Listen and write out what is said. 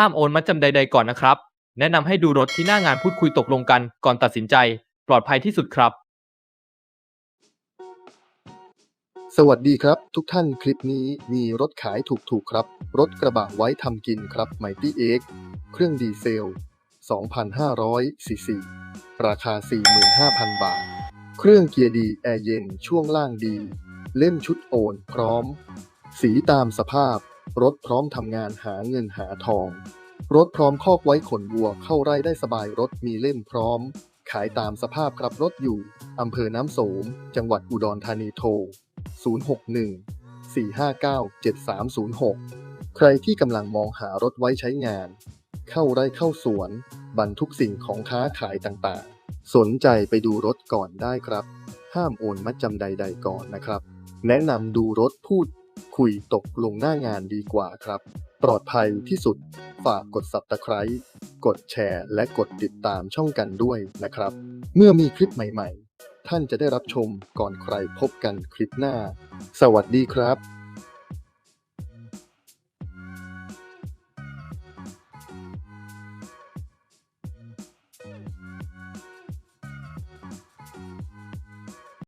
ห้ามโอนมัดจำใด ๆ ก่อนนะครับ แนะนำให้ดูรถที่หน้างานพูดคุยตกลงกันก่อนตัดสินใจ ปลอดภัยที่สุดครับ สวัสดีครับ ทุกท่านคลิปนี้มีรถขายถูกๆครับ รถกระบะไว้ทำกินครับ Mighty X เครื่องดีเซล 2,500ซีซีราคา 45,000 บาท เครื่องเกียร์ดีแอร์เย็นช่วงล่างดี เล่มชุดโอนพร้อม สีตามสภาพ รถพร้อมทำงานหาเงินหาทอง รถพร้อมคอกไว้ขนวัวเข้าไร่ได้สบายรถมีเล่มพร้อม ขายตามสภาพครับรถอยู่อำเภอน้ำโสม จังหวัดอุดรธานีโทร 061 459 7306 ใครที่กำลังมองหารถไว้ใช้งาน เข้าไร่เข้าสวน บรรทุกสิ่งของค้าขายต่างๆ สนใจไปดูรถก่อนได้ครับ ห้ามโอนมัดจำใด ๆ ก่อนนะครับ แนะนำดูรถพูด คุยตกลงหน้างานดีกว่าครับ ปลอดภัยที่สุด ฝากกด Subscribe กดแชร์และกดติดตามช่องกันด้วยนะครับ เมื่อมีคลิปใหม่ ๆ ท่านจะได้รับชมก่อนใครพบกันคลิปหน้า สวัสดีครับ